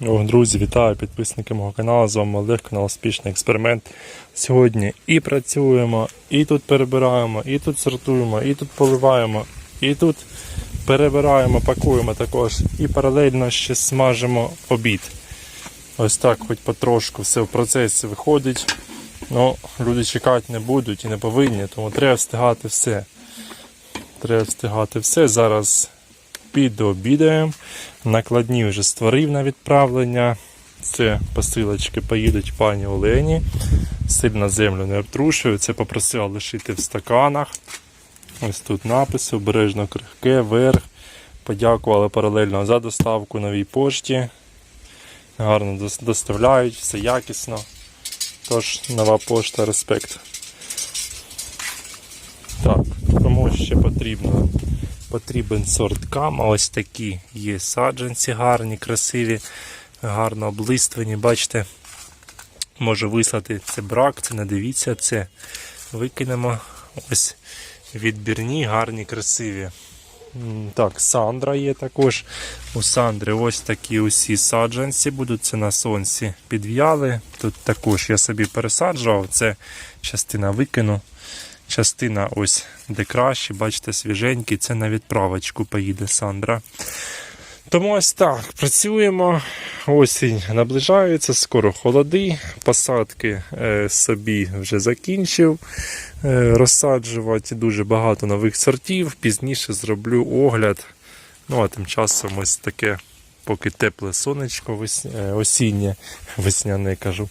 О, друзі, вітаю підписники мого каналу. З вами Олег, канал Успішний експеримент. Сьогодні і працюємо, і тут перебираємо, і тут сортуємо, і тут поливаємо, і тут перебираємо, пакуємо також. І паралельно ще смажимо обід. Ось так, хоч потрошку все в процесі виходить. Ну, люди чекати не будуть і не повинні, тому треба встигати все. Треба встигати все. Зараз підобідаємо. Накладні вже створив на відправлення. Це посилочки поїдуть пані Олені. Сильно землю не обтрушую. Це попросила лишити в стаканах. Ось тут написи, обережно крихке, верх. Подякували паралельно за доставку новій пошті. Гарно доставляють, все якісно. Тож, нова пошта, респект. Так, кому ще потрібно? Потрібен сорт кама. Ось такі є саджанці гарні, красиві, гарно облиствані. Бачите, може вислати це брак, це не дивіться, це викинемо. Ось відбірні, гарні, красиві. Так, Сандра є також. У Сандри ось такі усі саджанці будуть. Це на сонці підв'яли. Тут також я собі пересаджував. Це частина викину. Частина ось де краще, бачите, свіженький, це на відправочку поїде Сандра. Тому ось так, працюємо. Осінь наближається, скоро холоди. Посадки е, собі вже закінчив е, розсаджувати. Дуже багато нових сортів. Пізніше зроблю огляд. Ну, а тим часом ось таке, поки тепле сонечко е, осіннє, весняне кажу.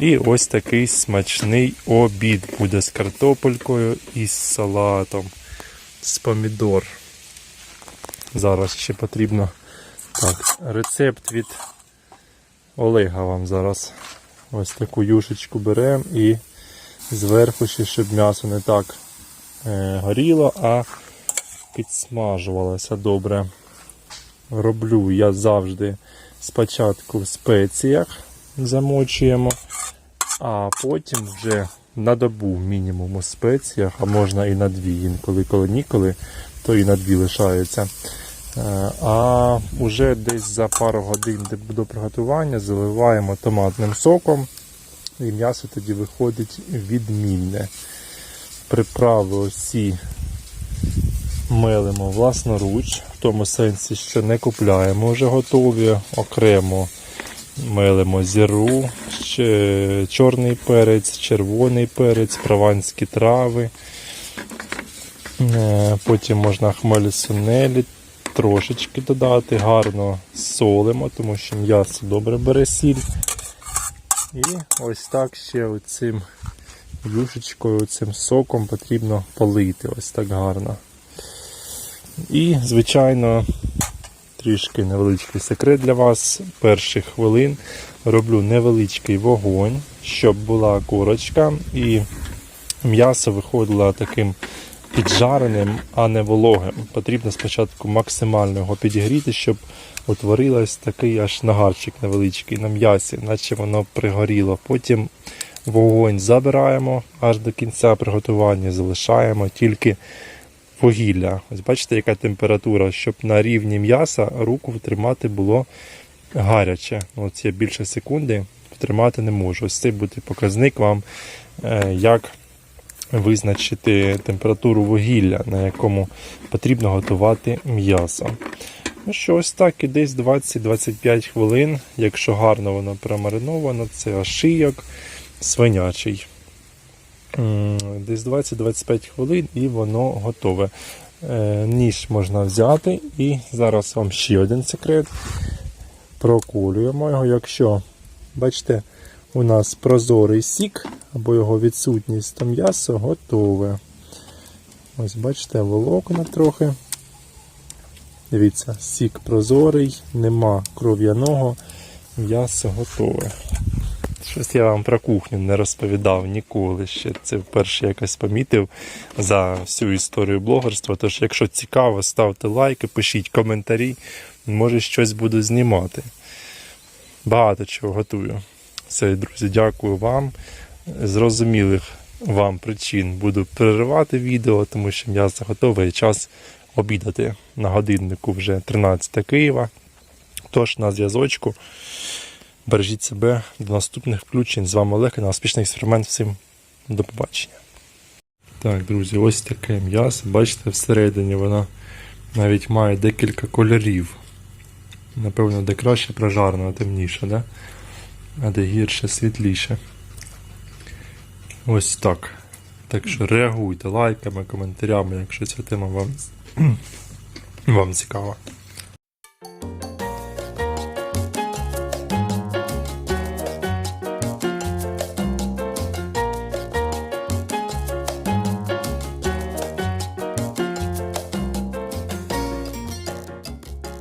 І ось такий смачний обід буде з картопелькою і з салатом, з помідор. Зараз ще потрібно так, рецепт від Олега вам зараз. Ось таку юшечку беремо і зверху ще, щоб м'ясо не так е, горіло, а підсмажувалося добре. Роблю я завжди спочатку в спеціях замочуємо, а потім вже на добу мінімум у спеціях, а можна і на дві, інколи коли ніколи, то і на дві лишається. Е, А вже десь за пару годин до приготування заливаємо томатним соком, і м'ясо тоді виходить відмінне. Приправи усі мелимо власноруч, в тому сенсі, що не купляємо вже готові, окремо мелимо зіру, чорний перець, червоний перець, прованські трави. Е, Потім можна хмелі сунелі трошечки додати, гарно солимо, тому що м'ясо добре бере сіль. І ось так ще оцим юшечкою, цим соком потрібно полити. Ось так гарно. І, звичайно, трішки невеличкий секрет для вас. Перших хвилин роблю невеличкий вогонь, щоб була корочка і м'ясо виходило таким піджареним, а не вологим. Потрібно спочатку максимально його підігріти, щоб утворилось такий аж нагарчик невеличкий на м'ясі, наче воно пригоріло. Потім вогонь забираємо аж до кінця приготування, залишаємо тільки вугілля. Ось бачите, яка температура, щоб на рівні м'яса руку втримати було гаряче. От я більше секунди втримати не можу. Ось це буде показник вам, е, як визначити температуру вугілля, на якому потрібно готувати м'ясо. Ну що, ось так і десь 20-25 хвилин, якщо гарно воно промариновано, це ошийок свинячий. Десь 20-25 хвилин і воно готове. Е, Ніж можна взяти і зараз вам ще один секрет. Проколюємо його, якщо, бачите, у нас прозорий сік або його відсутність, то м'ясо готове. Ось бачите, волокна трохи. Дивіться, сік прозорий, нема кров'яного, м'ясо готове. Щось я вам про кухню не розповідав ніколи ще. Це вперше якось помітив за всю історію блогерства. Тож, якщо цікаво, ставте лайки, пишіть коментарі, може щось буду знімати. Багато чого готую. Все, друзі, дякую вам. Зрозумілих вам причин буду переривати відео, тому що м'ясо готове час обідати. На годиннику вже 13 Києва. Тож на зв'язочку. Бережіть себе до наступних включень. З вами Олег на успішний експеримент. Всім до побачення. Так, друзі, ось таке м'ясо. Бачите, всередині вона навіть має декілька кольорів. Напевно, де краще прожарено, темніше, да? а де гірше, світліше. Ось так. Так що реагуйте лайками, коментарями, якщо ця тема вам, вам цікава.